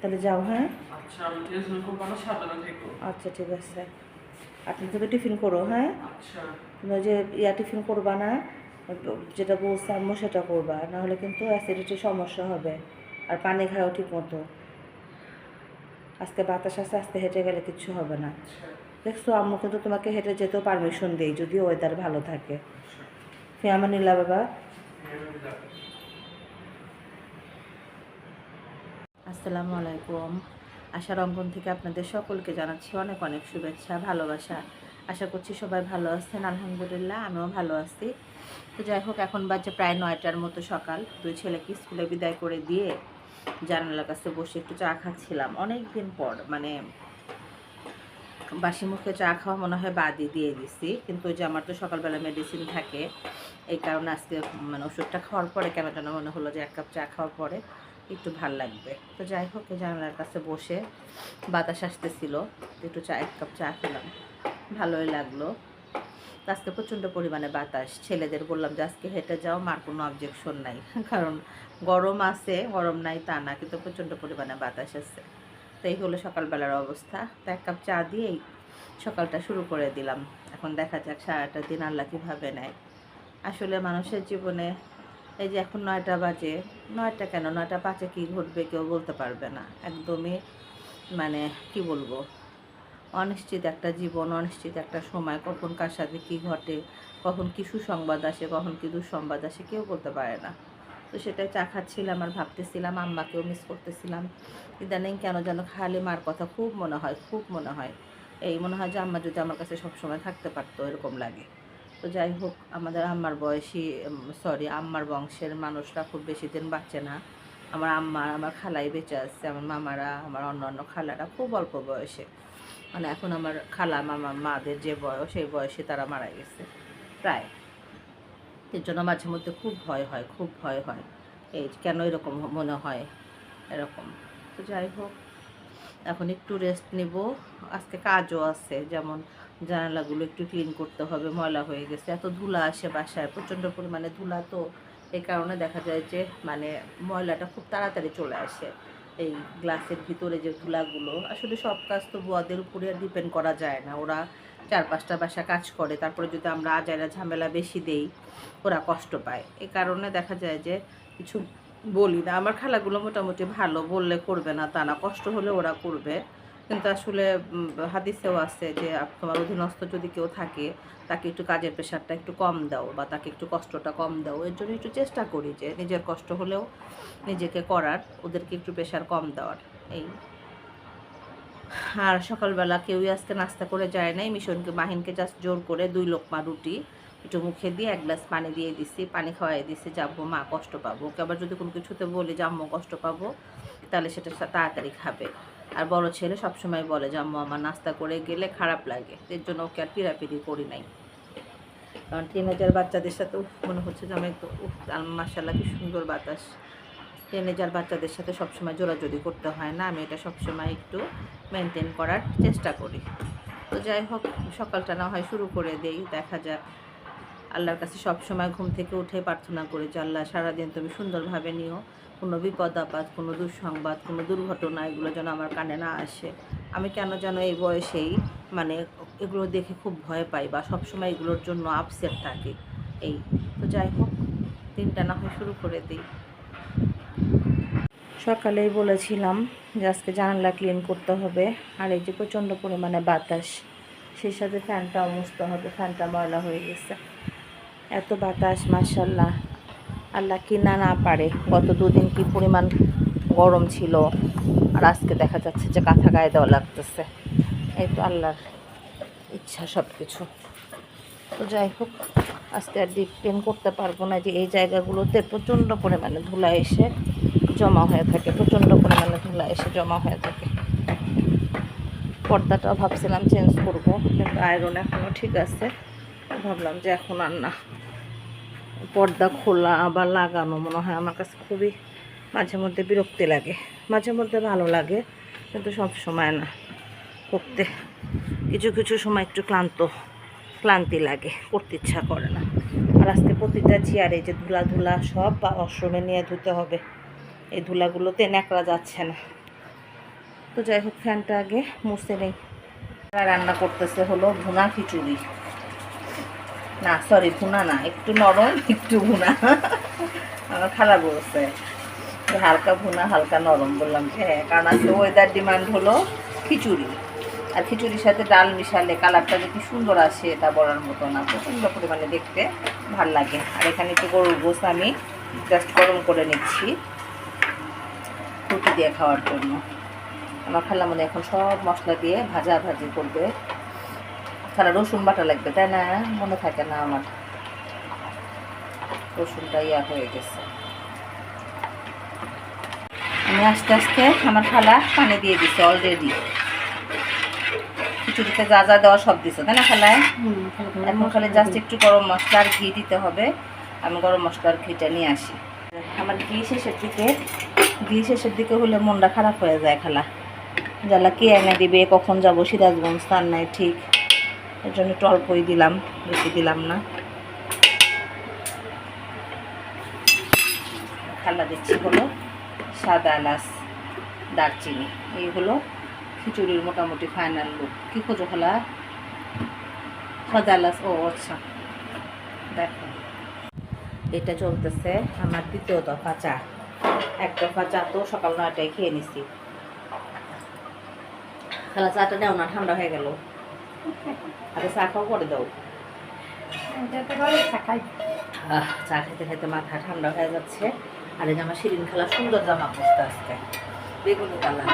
তাহলে যাও হ্যাঁ? আচ্ছা আমি টেনশন করব না সাবধানে থেকো। আচ্ছা ঠিক আছে। আপনি তো টিফিন করো হ্যাঁ? আচ্ছা। তুমি যে ইয়া টিফিন করবা না যেটা বলছে আম্মু সেটা করবা নাহলে কিন্তু অ্যাসিডিটির সমস্যা হবে আর পানি খাও ঠিক মতো আজকে বাতাস আসতে আস্তে হেঁটে গেলে কিছু হবে না। আচ্ছা। দেখছ আম্মু কিন্তু তোমাকে হেঁটে যেতেও পারমিশন দেই যদি ওয়েদার ভালো থাকে। আচ্ছা। ফিয়ামা নীলা বাবা হ্যাঁ, আমি যাব। আসসালামু আলাইকুম। আশার অঙ্গন থেকে আপনাদের সকলকে জানাচ্ছি অনেক অনেক শুভেচ্ছা, ভালোবাসা। আশা করছি সবাই ভালো আছেন, আলহামদুলিল্লাহ, আমিও ভালো আছি। তো যাই হোক, এখন বাজে প্রায় নয়টার মতো সকাল। দুই ছেলেকে স্কুলে বিদায় করে দিয়ে জানালার কাছে বসে একটু চা খাচ্ছিলাম। অনেক দিন পর মানে বাসি মুখে চা খাওয়া মনে হয় বাদই দিয়ে দিছি। কিন্তু ওই যে আমার তো সকালবেলা মেডিসিন থাকে, এই কারণে আজকে মানে ওষুধটা খাওয়ার পরে কেন যেন মনে হলো যে এক কাপ চা খাওয়ার পরে। একটু ভালো লাগবে। তো যাই হোক জানালার কাছে বসে বাতাস আসতেছিল। একটু চা, এক কাপ চা খেলাম। ভালোই লাগল। আজকে প্রচণ্ড পরিমাণে বাতাস। ছেলেদের বললাম যে, আজকে হেঁটে যাও, মার কোনো অবজেকশন নাই। কারণ গরম আছে, গরম নাই তা না, কিন্তু প্রচণ্ড পরিমাণে বাতাস আছে। তো এই হলো সকালবেলার অবস্থা। তো এক কাপ চা দিয়েই সকালটা শুরু করে দিলাম। এখন দেখা যাক সারাটা দিন আল্লাহ কীভাবে নেয়। আসলে মানুষের জীবনে এই যে এখন নয়টা বাজে, নয়টা কেন? নয়টা পাঁচে কী ঘটবে কেউ বলতে পারবে না। একদমই মানে কি বলব? অনিশ্চিত একটা জীবন, অনিশ্চিত একটা সময়, কখন কার সাথে কী ঘটে, কখন কি সুসংবাদ আসে, কখন কি দুঃসংবাদ আসে কেউ বলতে পারে না। তো সেটাই চা খাচ্ছিলাম আর ভাবতেছিলাম, আম্মাকেও মিস করতেছিলাম। ইদানিং কেন যেন খালি মার কথা খুব মনে হয়, খুব মনে হয়। এই মনে হয় যে আম্মা যদি আমার কাছে সবসময় থাকতে পারতো, এরকম লাগে। তো যাই হোক, আমাদের আম্মার বয়সী সরি আম্মার বংশের মানুষরা খুব বেশি দিন বাঁচে না। আমার আম্মা, আমার খালাই বেঁচে আসছে আমার মামারা, আমার অন্য অন্য খালারা খুব অল্প বয়সে। মানে এখন আমার খালা, মামা, মাদের যে বয়স, সেই বয়সে তারা মারা গেছে, প্রায়। এর জন্য মাঝে মধ্যে খুব ভয় হয়, খুব ভয় হয়। এই কেন এরকম মনে হয় এরকম। তো যাই হোক, এখন একটু রেস্ট নিব। আজকে কাজও আছে, যেমন জানালাগুলো একটু ক্লিন করতে হবে, ময়লা হয়ে গেছে। এত ধুলা আসে বাসায়, প্রচণ্ড পরিমাণে ধুলা তো এই কারণে দেখা যায় যে মানে ময়লাটা খুব তাড়াতাড়ি চলে আসে এই গ্লাসের ভিতরে যে ধুলাগুলো। আসলে সব কাজ তো বুয়াদের উপরে ডিপেন্ড করা যায় না। ওরা চার পাঁচটা বাসা কাজ করে, তারপরে যদি আমরা আজাইরা ঝামেলা বেশি দেই, ওরা কষ্ট পায়। এ কারণে দেখা যায় যে, কিছু বলি না। আমার খালাগুলো মোটামুটি ভালো, বললে করবে না, তা না। কষ্ট হলে ওরা করবে। কিন্তু আসলে হাদিসেও আছে যে তোমার অধীনস্থ যদি কেউ থাকে, তাকে একটু কাজের প্রেশারটা একটু কম দাও বা তাকে একটু কষ্টটা কম দাও। এর জন্য একটু চেষ্টা করি যে, নিজের কষ্ট হলেও নিজেকে করার, ওদেরকে একটু প্রেশার কম দেওয়ার, এই। আর সকালবেলা কেউই আজকে নাস্তা করে যায় নাই, মিশনকে, মাহিনকে জাস্ট জোর করে দুই লোকমা রুটি, একটু মুখে দিয়ে এক গ্লাস পানি দিয়ে দিছি, পানি খাওয়াই দিছি যাব মা, কষ্ট পাবো। ওকে আবার যদি কোনো কিছুতে বলি যে, আম্মু, কষ্ট পাবো, তাহলে সেটা তাড়াতাড়ি খাবে। আর বড় ছেলে সবসময় বলে যে আম্মু আমার নাস্তা করে গেলে খারাপ লাগে এর জন্য ওকে আর পিড়াপিড়ি করি নাই। কারণ টিনেজার বাচ্চাদের সাথে উফ, মনে হচ্ছে যে আমি একটু উফ মাসাল্লাহ কি সুন্দর বাতাস। টিনেজার বাচ্চাদের সাথে সবসময় জোরাজোরি করতে হয় না আমি এটা সবসময় একটু মেনটেন করার চেষ্টা করি। তো যাই হোক সকালটা না হয় শুরু করে দেই দেখা যাক। আল্লাহর কাছে সব সময় ঘুম থেকে উঠে প্রার্থনা করি যে আল্লাহ সারাদিন তুমি সুন্দরভাবে নিও। কোনো বিপদ আপদ, কোনো দুঃসংবাদ, কোনো দুর্ঘটনা, এগুলো যেন আমার কানে না আসে। আমি কেন যেন এই বয়সেই মানে এগুলো দেখে খুব ভয় পাই বা সবসময় এগুলোর জন্য আপসেট থাকি। এই, তো যাই হোক, দিনটা না হয় শুরু করে দিই। সকালেই বলেছিলাম যে আজকে জানালা ক্লিন করতে হবে, আর এই যে প্রচণ্ড পরিমাণে বাতাস, সেই সাথে ফ্যানটাও মুছতে হবে, ফ্যানটা ময়লা হয়ে গেছে। এত বাতাস মার্শাল্লাহ আল্লাহ কি না না পারে, গত দুদিন কি পরিমাণ গরম ছিল? আর আজকে দেখা যাচ্ছে যে কাঁথা গায়ে দেওয়া লাগতেছে। এই তো আল্লাহর ইচ্ছা সব কিছু তো যাই হোক, আজকে আর ডিপ ক্লিন করতে পারব না যে এই জায়গাগুলোতে প্রচণ্ড পরিমাণে ধুলা এসে জমা হয়ে থাকে, প্রচণ্ড পরিমাণে ধুলা এসে জমা হয়ে থাকে। পর্দাটাও ভাবছিলাম চেঞ্জ করব, কিন্তু আয়রন এখনও ঠিক আছে। ভাবলাম যে এখন আর না। পর্দা খোলা আবার লাগানো মনে হয় আমার কাছে খুবই মাঝে মধ্যে বিরক্তি লাগে। মাঝে মধ্যে ভালো লাগে, কিন্তু সব সময় না। করতে কিছু কিছু সময় একটু ক্লান্ত, ক্লান্তি লাগে, করতে ইচ্ছা করে না। আর আজকে প্রতিটা চেয়ারে যে ধুলা ধুলা সব ওয়াশরুমে নিয়ে ধুতে হবে। এই ধুলাগুলোতে ন্যাকড়া যাচ্ছে না। তো যাই হোক, ফ্যানটা আগে মুছে নেই। রান্না করতেছে হলো ভুনা খিচুড়ি। না সরি ভুনা না, একটু নরম, একটু ভুনা। আমার খালা বলছে হালকা ভুনা, হালকা নরম বললাম যে হ্যাঁ কারণ আজকে ওয়েদার ডিমান্ড হলো খিচুড়ি। আর খিচুড়ির সাথে ডাল মিশালে কালারটা যে কি সুন্দর আসে, এটা বলার মতো না। প্রচণ্ড পরিমাণে দেখতে ভালো লাগে। আর এখানে একটু গরুর গোস আমি জাস্ট গরম করে নিচ্ছি রুটি দিয়ে খাওয়ার জন্য। আমার খালা মনে এখন সব মশলা দিয়ে ভাজা ভাজি করবে। খালা রসুন বাটা লাগবে তাই না? মনে থাকে না আমার। রসুনটা ইয়া হয়ে গেছে। আমি আস্তে আস্তে আমার খালা পানি দিয়ে দিছে অলরেডি খিচুড়িতে যা যা দেওয়া সব দিছে তাই না খালায় এখন খালি জাস্ট একটু গরম মশলা আর ঘি দিতে হবে। আমি গরম মশলার ঘিটা নিয়ে আসি। আমার ঘি শেষের দিকে ঘি শেষের দিকে হলে মনটা খারাপ হয়ে যায় খালা। জ্বালা কে এনে দিবে কখন যাব সিরাজগঞ্জ তার নাই ঠিক। এর জন্য একটু অল্পই দিলাম, বেশি দিলাম না। খালা দিচ্ছি হলো সাদা এলাচ, দারচিনি এই হলো খিচুড়ির মোটামুটি ফাইনাল লুক কী খোঁজো খালা? সাদা এলাচ, ও আচ্ছা। দেখো। এটা চলতেছে আমার দ্বিতীয় দফা চা। এক দফা চা তো সকাল নয়টায় খেয়ে নিছি। খালা, চাটা দাও না, ঠান্ডা হয়ে গেল। চা খাও করে দাও চা খেতে খেতে মাথা ঠান্ডা হয়ে যাচ্ছে। আর এই যে শিরিন খালা সুন্দর জামা পরতে আসতে বেগুনি কালার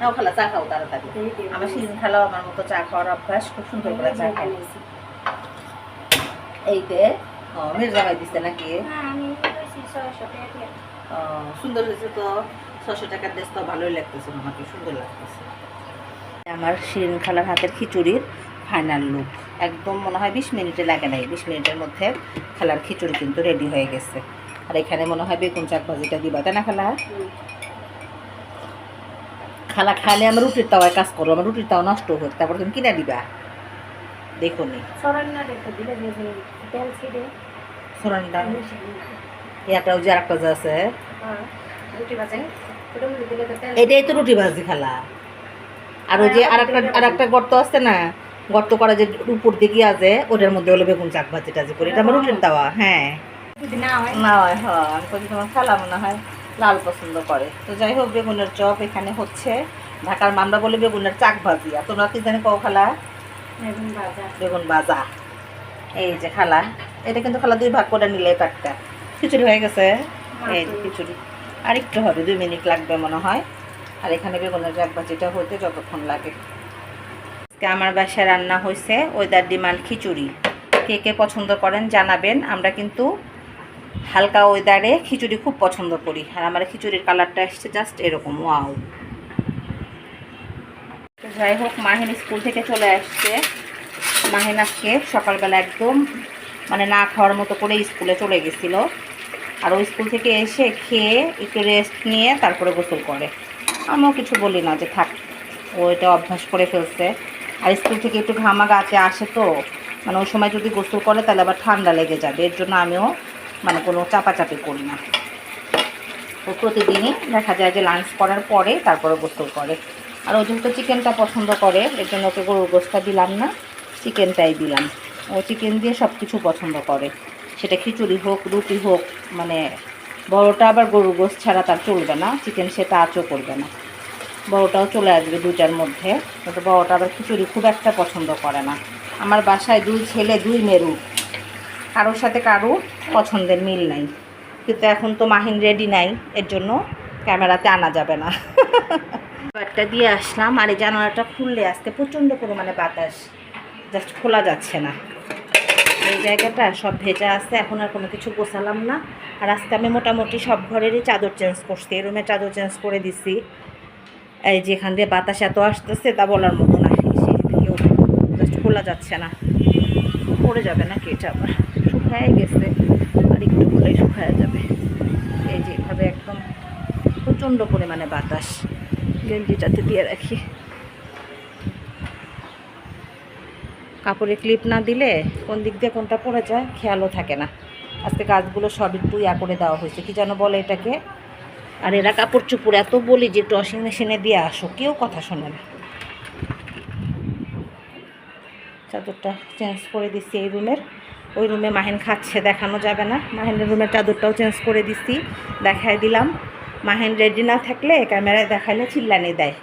নাও খালা চা খাও তাড়াতাড়ি আমার শিরিন খালাও আমার মতো চা খাওয়ার অভ্যাস খুব সুন্দর করে চা খাই এইতে ও মেয়ের জামাই দিচ্ছে নাকি ও, সুন্দর হয়েছে তো ছশো টাকার ড্রেস তো ভালোই লাগতেছে আমাকে সুন্দর লাগতেছে আমার শিরিন খালার হাতের খিচুড়ির ফাইনাল লুক একদম মনে হয় বিশ মিনিটে লাগে নাই বিশ মিনিটের মধ্যে খালার খিচুড়ি কিন্তু রেডি হয়ে গেছে। আর এখানে মনে হয় বেগুন চাক ভাজিটা দিবা তাই না খালা? খালা খাইলে আমার রুটির তাওয়ায় কাজ করো আমার রুটির তাওয়া নষ্ট হোক তারপর তুমি কিনে দিবা? দেখো নি ইয়াটাও যে আরেকটা আছে। এটাই তো রুটি ভাজি খালা। আর ওই যে আরেকটা আরেকটা গর্ত আছে না গর্ত করা যে উপর দিকে আছে ওটার মধ্যে হলো বেগুন চাক ভাজি টাজি করে। এটা আমার রুটির দেওয়া হ্যাঁ। না হয়? হ্যাঁ আমি বলছি তোমার খালা মনে হয় লাল পছন্দ করে। তো যাই হোক বেগুনের চপ এখানে হচ্ছে। ঢাকার মামলা বলে বেগুনের চাক ভাজি। আর তোমরা কি জানি কও খালা? বেগুন ভাজা। এই যে খালা এটা কিন্তু খালা দুই ভাগ করে নিলে একটা খিচুড়ি হয়ে গেছে। এই যে খিচুড়ি। আর একটু হবে দুই মিনিট লাগবে মনে হয়। আর এখানে বেগুনের চাক ভাজিটা হতে যতক্ষণ লাগে। আজকে আমার বাসায় রান্না হয়েছে ওয়েদার ডিমান্ড খিচুড়ি। কে কে পছন্দ করেন জানাবেন। আমরা কিন্তু হালকা ওয়েদারে খিচুড়ি খুব পছন্দ করি। আর আমার খিচুড়ির কালারটা এসছে জাস্ট এরকম, ওয়াও। তো যাই হোক, মাহিন স্কুল থেকে চলে আসছে। মাহিন আজকে সকালবেলা একদম মানে না খাওয়ার মতো করে স্কুলে চলে গেছিল। আর ওই স্কুল থেকে এসে খেয়ে একটু রেস্ট নিয়ে তারপরে গোসল করে। আমিও কিছু বলি না যে থাক, ও এটা অভ্যাস করে ফেলছে। আর স্কুল থেকে একটু ঘামা গাছে আসে তো। মানে ওই সময় যদি গোসল করে, তাহলে আবার ঠান্ডা লেগে যাবে। এর জন্য আমিও মানে কোনো চাপাচাপি করি না। ও প্রতিদিনই দেখা যায় যে লাঞ্চ করার পরে তারপরে গোসল করে। আর ও যেহেতু চিকেনটা পছন্দ করে, এর জন্য ওকে গরুর গোসটা দিলাম না, চিকেনটাই দিলাম। ও চিকেন দিয়ে সব কিছু পছন্দ করে। সেটা খিচুড়ি হোক, রুটি হোক মানে বড়টা আবার গরুর গোস ছাড়া তার চলবে না চিকেন সে টাচও করবে না। বড়টাও চলে আসবে দুইটার মধ্যে, কিন্তু বড়টা আবার খিচুড়ি খুব একটা পছন্দ করে না। আমার বাসায় দুই ছেলে, দুই মেরু। কারোর সাথে কারও পছন্দের মিল নাই। কিন্তু এখন তো মাহিন রেডি নাই, এর জন্য ক্যামেরাতে আনা যাবে না। একটা দিয়ে আসলাম, আর এই জানালাটা খুললে আসতে প্রচণ্ড পরিমাণে বাতাস জাস্ট খোলা যাচ্ছে না। এই জায়গাটা, সব ভেজা আছে, এখন আর কোনো কিছু গোছালাম না। আর আজকে আমি মোটামুটি সব ঘরেরই চাদর চেঞ্জ করছি রুমে চাদর চেঞ্জ করে দিছি। এই যেখান দিয়ে বাতাস এত আসতেছে, তা বলার মতো না জাস্ট খোলা যাচ্ছে না। পড়ে যাবে নাকি এটা আবার? শুকায় গেছে, আর একটু হলেই শুকায় যাবে। এই যে এভাবে একদম প্রচণ্ড পরিমাণে বাতাস, গেঞ্জিটাতে দিয়ে রাখি। কাপড়ে ক্লিপ না দিলে কোন দিক দিয়ে কোনটা পড়ে যায় খেয়ালও থাকে না। আজকে কাজগুলো সব একটু ইয়া করে দেওয়া হয়েছে। কি যেন বলে এটাকে? আর এরা কাপড় চুপড় এত বলি যে একটু ওয়াশিং মেশিনে দিয়ে আসো, কেউ কথা শোনে না। চাদরটা চেঞ্জ করে দিচ্ছি এই রুমের। ওই রুমে মাহেন খাচ্ছে, দেখানো যাবে না। মাহিনের রুমের চাদরটাও চেঞ্জ করে দিচ্ছি দেখাই দিলাম। মাহিন রেডি না থাকলে ক্যামেরায় দেখাইলে চিল্লানি দেয়।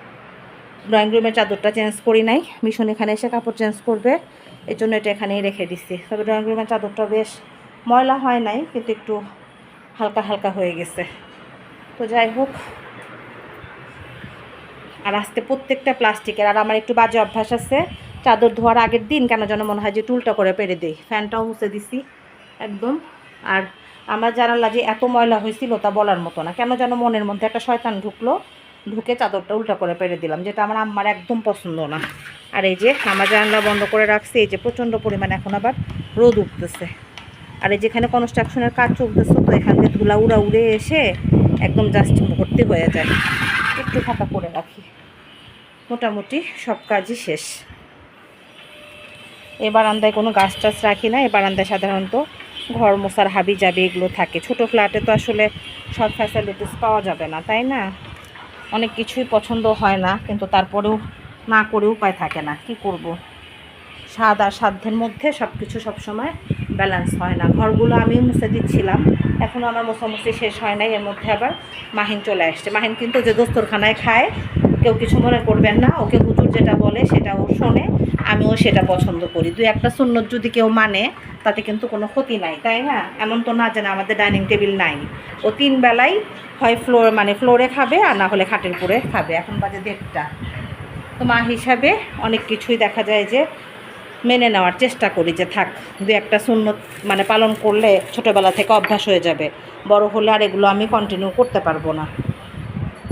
ড্রয়িং রুমের চাদরটা চেঞ্জ করি নাই। মিশন এখানে এসে কাপড় চেঞ্জ করবে। এই জন্য এটা এখানেই রেখে দিচ্ছি তবে ড্রয়িং রুমের চাদরটা বেশ ময়লা হয় নাই, কিন্তু একটু হালকা হালকা হয়ে গেছে। তো যাই হোক। আর আজকে প্রত্যেকটা প্লাস্টিকের, আর আমার একটু বাজে অভ্যাস আছে। চাদর ধোয়ার আগের দিন কেন যেন মনে হয় যে টুলটা করে পেরে দিই। ফ্যানটাও মুছে দিছি, একদম। আর আমার জানালা যে এত ময়লা হয়েছিল তা বলার মতো না। কেন যেন মনের মধ্যে একটা শয়তান ঢুকলো। ঢুকে চাদরটা উল্টা করে পেরে দিলাম, যেটা আমার আম্মার একদম পছন্দ না। আর এই যে আমার জানালা বন্ধ করে রাখছি, এই যে প্রচণ্ড পরিমাণে এখন আবার রোদ উঠতেছে। আর এই যেখানে কনস্ট্রাকশনের কাজ চলতেছে, তো এখান থেকে ধুলা উড়া উড়ে এসে একদম জাস্ট ভর্তি হয়ে যায়। একটু ফাঁকা করে রাখি। মোটামুটি সব কাজই শেষ। এ বারান্দায় কোনো গাছ টাছ রাখি না, এ বারান্দায় সাধারণত ঘর মোছার হাবি যাবে এগুলো থাকে। ছোট ফ্ল্যাটে তো আসলে সব ফ্যাসিলিটিস পাওয়া যাবে না, তাই না? অনেক কিছুই পছন্দ হয় না, কিন্তু তারপরেও না করে উপায় থাকে না। কি করব। স্বাদ আর সাধ্যের মধ্যে সব কিছু সবসময় ব্যালেন্স হয় না। ঘরগুলো আমি মুছে দিচ্ছিলাম। এখনও আমার মোছামুছি শেষ হয় নাই, এর মধ্যে আবার মাহিন চলে আসছে। মাহিন কিন্তু যে দোস্তরখানায় খায়, কেউ কিছু মনে করবেন না, ওকে হুজুর যেটা বলে সেটা ও শোনে, আমিও সেটা পছন্দ করি। দুই একটা সুন্নত যদি কেউ মানে তাতে কিন্তু কোনো ক্ষতি নাই, তাই না? এমন তো না যে না, আমাদের ডাইনিং টেবিল নাই। ও তিন বেলাই হয় ফ্লোর মানে ফ্লোরে খাবে আর না হলে খাটের উপরে খাবে। এখন বাজে দেড়টা। তো মা হিসাবে অনেক কিছুই দেখা যায় যে মেনে নেওয়ার চেষ্টা করি যে থাক, দু একটা সুন্নত মানে পালন করলে ছোটোবেলা থেকে অভ্যাস হয়ে যাবে। বড় হলে আর এগুলো আমি কন্টিনিউ করতে পারব না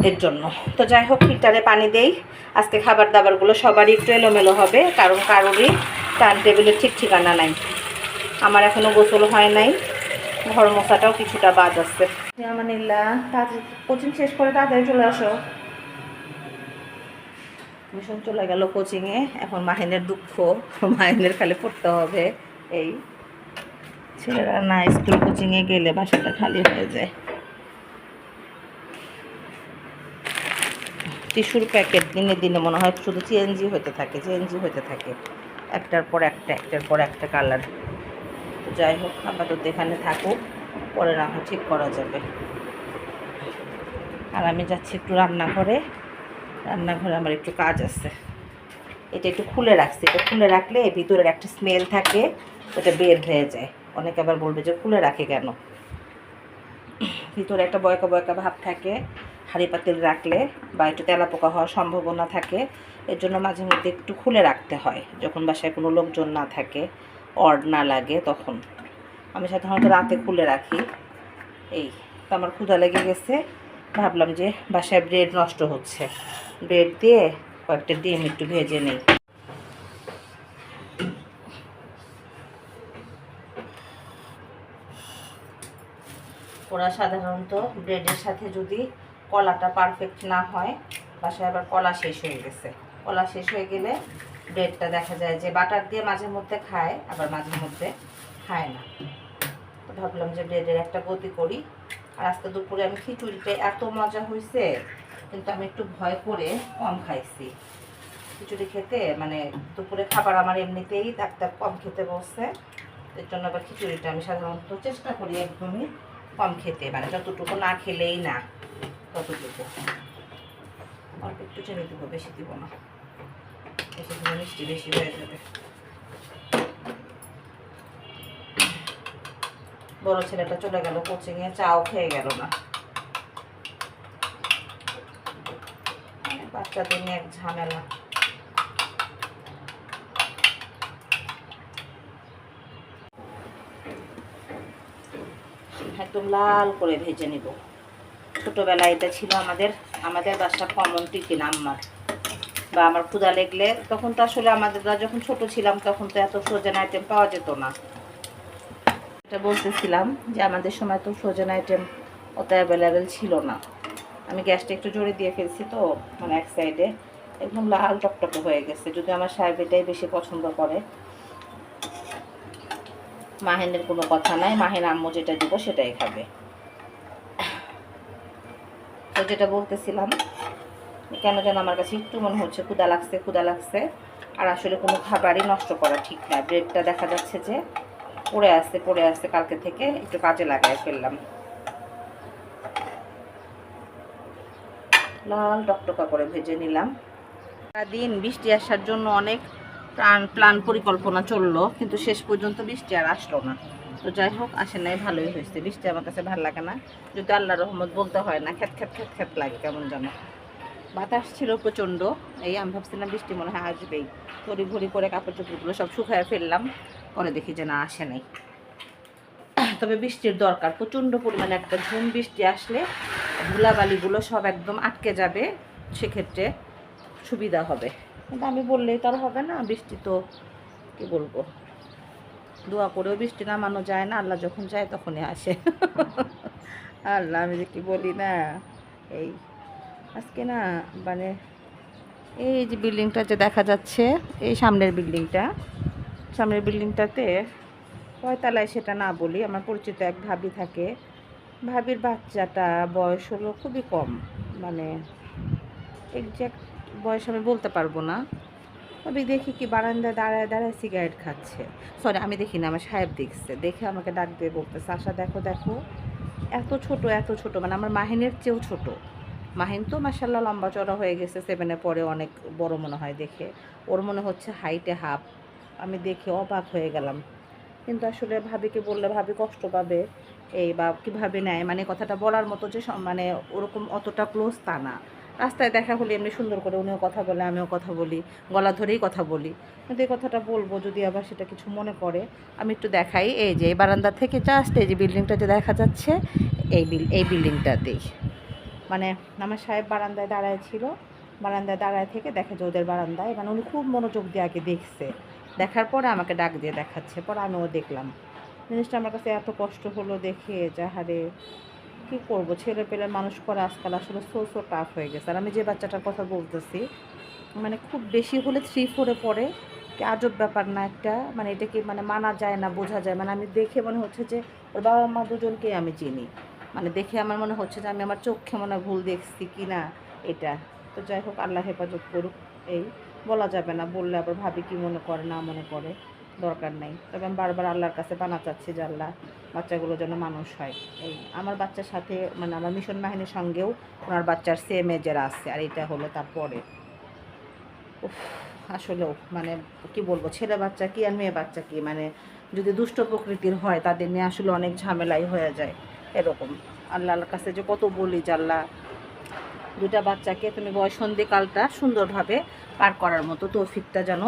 এর জন্য। তো যাই হোক হিটারে পানি দেই। আজকে খাবার দাবারগুলো সবারই একটু এলোমেলো হবে, কারণ কারোরই টাইম টেবিলের ঠিক ঠিকানা নাই। আমার এখনও গোসল হয় নাই। ঘর মশাটাও কিছুটা বাদ আছে। আমানিল্লা তাড়াতাড়ি কোচিং শেষ করে তাড়াতাড়ি চলে আসো। মিশন চলে গেল কোচিংয়ে এখন মাহিনের দুঃখ, মাহিনের খালি পড়তে হবে। এই ছেলেরা না স্কুল কোচিংয়ে গেলে বাসাটা খালি হয়ে যায়। টিস্যুর প্যাকেট দিনে দিনে মনে হয় শুধু চেঞ্জই হতে থাকে চেঞ্জই হতে থাকে। একটার পর একটা, একটার পর একটা কালার তো যাই হোক, আপাতত এখানে থাকুক, পরে হয় ঠিক করা যাবে। আর আমি যাচ্ছি একটু রান্নাঘরে। রান্নাঘরে আমার একটু কাজ আছে। এটা একটু খুলে রাখছি। এটা খুলে রাখলে ভিতরের একটা স্মেল থাকে, ওটা বের হয়ে যায়। অনেকে আবার বলবে যে খুলে রাখে কেন? ভিতরে একটা বয়কা বয়কা ভাব থাকে, হাঁড়ি পাতিল রাখলে বা একটু তেলা পোকা হওয়ার সম্ভাবনা থাকে, এর জন্য মাঝে মধ্যে একটু খুলে রাখতে হয়। যখন বাসায় কোনো লোকজন না থাকে, অড না লাগে তখন। আমি সাধারণত রাতে খুলে রাখি। এই, তো আমার ক্ষুধা লেগে গেছে। ভাবলাম যে বাসায় ব্রেড নষ্ট হচ্ছে। ব্রেড দিয়ে কয়েকটা ডিম একটু ভেজে নিই। ওরা সাধারণত ব্রেডের সাথে যদি কলাটা পারফেক্ট না হয়, বাসায় আবার কলা শেষ হয়ে গেছে। কলা শেষ হয়ে গেলে ব্রেডটা দেখা যায় যে বাটার দিয়ে মাঝে মধ্যে খায়, আবার মাঝে মধ্যে খায় না। ভাবলাম যে ব্রেডের একটা গতি করি। আর আজকে দুপুরে আমি খিচুড়িটা এত মজা হয়েছে কিন্তু আমি একটু ভয় করে কম খাইছি। খিচুড়ি খেতে মানে দুপুরে খাবার আমার এমনিতেই ডাক্তার কম খেতে বলছে, এর জন্য আবার খিচুড়িটা আমি সাধারণত চেষ্টা করি একদমই কম খেতে মানে যতটুকু না খেলেই না, ততটুকু। অল্প একটু চিনি দেবো, বেশি দিব না। বেশি দিলে মিষ্টি বেশি হয়ে যাবে। বড় ছেলেটা চলে গেল কোচিংয়ে চাও খেয়ে গেল না। মানে বাচ্চাদের নিয়ে এক ঝামেলা। একদম লাল করে ভেজে নিব। ছোটোবেলায় এটা ছিল আমাদের আমাদের বাসা কমন টিফিন আম্মার। বা আমার ক্ষুদা লেগলে তখন তো আসলে আমাদের যখন ছোট ছিলাম তখন তো এত ফ্রোজেন আইটেম পাওয়া যেত না। এটা বলতেছিলাম যে আমাদের সময় তো ফ্রোজেন আইটেম অত অ্যাভেলেবেল ছিল না। আমি গ্যাসটা একটু জোরে দিয়ে ফেলছি তো মানে এক সাইডে একদম লাল টকটকে হয়ে গেছে, যদি আমার সাহেব এটাই বেশি পছন্দ করে। মাহিনের কোনো কথা নাই, মাহিন আম্মু যেটা দিব সেটাই খাবে। তো যেটা বলতেছিলাম, কেন যেন আমার কাছে একটু মনে হচ্ছে ক্ষুদা লাগছে ক্ষুদা লাগছে। আর আসলে কোনো খাবারই নষ্ট করা ঠিক না। ব্রেডটা দেখা যাচ্ছে যে পড়ে আসছে পড়ে আসতে কালকে থেকে একটু কাজে লাগাই ফেললাম। লাল টকটকা করে ভেজে নিলাম। দিন বৃষ্টি আসার জন্য অনেক প্ল্যান প্ল্যান পরিকল্পনা চলল, কিন্তু শেষ পর্যন্ত বৃষ্টি আর আসলো না। তো যাই হোক আসে নাই, ভালোই হয়েছে। বৃষ্টি আমার কাছে ভালো লাগে না। যদি আল্লাহ রহমত বলতে হয় না, খ্যাত খ্যাত খ্যাত খ্যাত লাগে, কেমন যেন বাতাস ছিল প্রচণ্ড, এই আমি ভাবছিলাম বৃষ্টি মনে হয় আসবেই। তড়ি ভরি করে কাপড় চোপড়গুলো সব শুকায় ফেললাম। পরে দেখি যে না, আসে নাই। তবে বৃষ্টির দরকার, প্রচণ্ড পরিমাণে একটা ঝুম বৃষ্টি আসলে ধুলাবালিগুলো সব একদম আটকে যাবে, সেক্ষেত্রে সুবিধা হবে। কিন্তু আমি বললেই তো আর হবে না, বৃষ্টি তো কি বলব? দোয়া করেও বৃষ্টি নামানো যায় না, আল্লাহ যখন যায় তখনই আসে। আল্লাহ, আমি যে কি বলি না, এই আজকে না মানে এই যে বিল্ডিংটা যে দেখা যাচ্ছে, এই সামনের বিল্ডিংটা সামনের বিল্ডিংটাতে কয়তলায় সেটা না বলি, আমার পরিচিত এক ভাবি থাকে। ভাবির বাচ্চাটা বয়স হলো খুবই কম মানে এক্স্যাক্ট বয়স আমি বলতে পারব না। তবে দেখি কি বারান্দায় দাঁড়ায় দাঁড়ায় সিগারেট খাচ্ছে। সরি আমি দেখি না, আমার সাহেব দেখছে। দেখে আমাকে ডাক দিয়ে বলতেছে, আশা, দেখো দেখো, এত ছোট এত ছোট। মানে আমার মাহিনের চেয়েও ছোট। মাহিন তো মাসাল্লাহ লম্বা চড়া হয়ে গেছে সেভেনে পরে অনেক বড় মনে হয় দেখে। ওর মনে হচ্ছে হাইটে হাফ আমি দেখে অবাক হয়ে গেলাম। কিন্তু আসলে ভাবিকে বললে ভাবি কষ্ট পাবে, এই বা কীভাবে নেয়? মানে কথাটা বলার মতো যে মানে ওরকম অতটা ক্লোজ তা না। রাস্তায় দেখা হলে এমনি সুন্দর করে উনিও কথা বলে, আমিও কথা বলি, গলা ধরেই কথা বলি। কিন্তু এই কথাটা বলব যদি আবার সেটা কিছু মনে করে আমি একটু দেখাই। এই যে, এই বারান্দা থেকে জাস্ট এই যে বিল্ডিংটা যে দেখা যাচ্ছে, এই বিল, এই বিল্ডিংটাতেই। মানে আমার সাহেব বারান্দায় দাঁড়ায় ছিল, বারান্দায় দাঁড়ায় থেকে দেখে যে ওদের বারান্দায় মানে উনি খুব মনোযোগ দিয়ে আগে দেখছে। দেখার পরে আমাকে ডাক দিয়ে দেখাচ্ছে। পরে আমিও দেখলাম। জিনিসটা আমার কাছে এত কষ্ট হলো দেখে যাহারে কী করব? ছেলে পেলে মানুষ করে আজকাল আসলে সো সো টাফ হয়ে গেছে। আর আমি যে বাচ্চাটার কথা বলতেছি মানে খুব বেশি হলে থ্রি ফোরে পড়ে, কি আজব ব্যাপার না একটা মানে এটা কি মানে মানা যায় না, বোঝা যায়। মানে আমি দেখে মনে হচ্ছে যে, ওর বাবা মা দুজনকেই আমি চিনি। মানে দেখে আমার মনে হচ্ছে যে, আমি আমার চোখে মনে ভুল দেখছি কি না এটা। তো যাই হোক, আল্লাহ হেফাজত করুক এই। বলা যাবে না বললে আবার ভাবি কি মনে করে না মনে করে দরকার নাই। তবে আমি বারবার আল্লাহর কাছে বানা চাচ্ছি যে আল্লাহ বাচ্চাগুলো যেন মানুষ হয়। এই আমার বাচ্চার সাথে মানে আমার মিশন বাহিনীর সঙ্গেও ওনার বাচ্চার সেম এজের আছে আর এটা হলো তারপরে উফ, আসলেও মানে কি বলব ছেলে বাচ্চা কি আর মেয়ে বাচ্চা কি? মানে যদি দুষ্ট প্রকৃতির হয় তাদের নিয়ে আসলে অনেক ঝামেলাই হয়ে যায় এরকম। আল্লাহর কাছে যে কত বলি যে আল্লাহ দুটা বাচ্চাকে তুমি বয়সন্ধিকালটা সুন্দরভাবে পার করার মতো তৌফিকটা যেন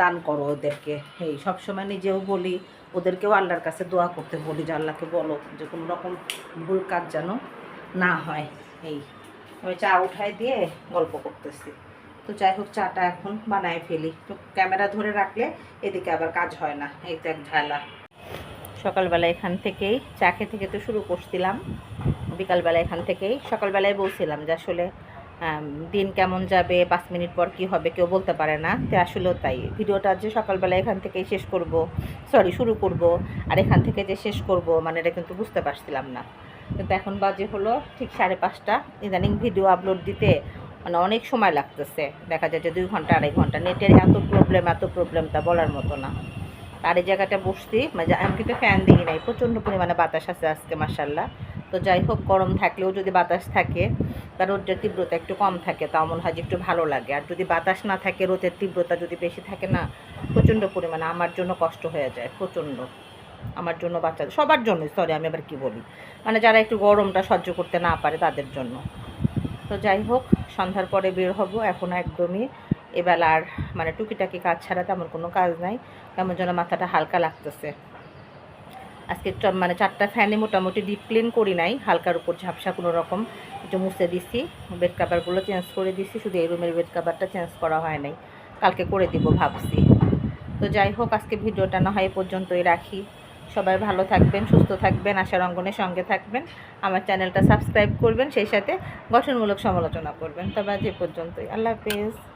দান করো ওদেরকে। এই সবসময় নিজেও বলি, ওদেরকেও আল্লাহর কাছে দোয়া করতে বলি যে আল্লাহকে বলো যে কোনো রকম ভুল কাজ যেন না হয়। এই, আমি চা উঠাই দিয়ে গল্প করতেছি। তো যাই হোক, চাটা এখন বানায় ফেলি। তো ক্যামেরা ধরে রাখলে এদিকে আবার কাজ হয় না, এই তো এক ঝালা। সকালবেলা এখান থেকেই চা খেতে খেতে শুরু করছিলাম। বিকালবেলা এখান থেকেই। সকালবেলায় বলছিলাম যে আসলে দিন কেমন যাবে, পাঁচ মিনিট পর কি হবে কেউ বলতে পারে না। তো আসলেও তাই। ভিডিওটা যে সকালবেলা এখান থেকেই শেষ করব সরি শুরু করব, আর এখান থেকে যে শেষ করব মানে এটা কিন্তু বুঝতে পারছিলাম না। কিন্তু এখন বাজে হলো ঠিক সাড়ে পাঁচটা। ইদানিং ভিডিও আপলোড দিতে মানে অনেক সময় লাগতেছে। দেখা যায় যে দুই ঘণ্টা, আড়াই ঘণ্টা। নেটের এত প্রবলেম এত প্রবলেম তা বলার মতো না। আর এই জায়গাটা বসছি মানে আমি কিন্তু ফ্যান দিই নাই। প্রচণ্ড পরিমাণে বাতাস আছে আজকে মাসাল্লাহ তো যাই হোক, গরম থাকলেও যদি বাতাস থাকে বা রোদের তীব্রতা একটু কম থাকে, তাও মনে হয় যে একটু ভালো লাগে। আর যদি বাতাস না থাকে, রোদের তীব্রতা যদি বেশি থাকে না, প্রচণ্ড পরিমাণে আমার জন্য কষ্ট হয়ে যায়, প্রচণ্ড। আমার জন্য বাচ্চাদের সবার জন্যই সরি আমি আবার কি বলি? মানে যারা একটু গরমটা সহ্য করতে না পারে, তাদের জন্য। তো যাই হোক, সন্ধ্যার পরে বের হব, এখন একদমই। এবেলা আর মানে টুকিটাকি কাজ ছাড়া তেমন কোনো কাজ নাই। কেমন যেন মাথাটা হালকা লাগতেছে। আজকে মানে চারটা ফ্যানে মোটামুটি ডিপ ক্লিন করি নাই, হালকার উপর ঝাপসা কোনো রকম একটু মুছে দিছি বেড কাভারগুলো চেঞ্জ করে দিছি, শুধু এই রুমের বেড কাভারটা চেঞ্জ করা হয় নাই। কালকে করে দিব ভাবছি। তো যাই হোক, আজকে ভিডিওটা না হয় পর্যন্তই রাখি। সবাই ভালো থাকবেন, সুস্থ থাকবেন আশার অঙ্গনের সঙ্গে থাকবেন। আমার চ্যানেলটা সাবস্ক্রাইব করবেন, সেই সাথে গঠনমূলক সমালোচনা করবেন। তবে আজ এ পর্যন্তই। আল্লাহ হাফেজ।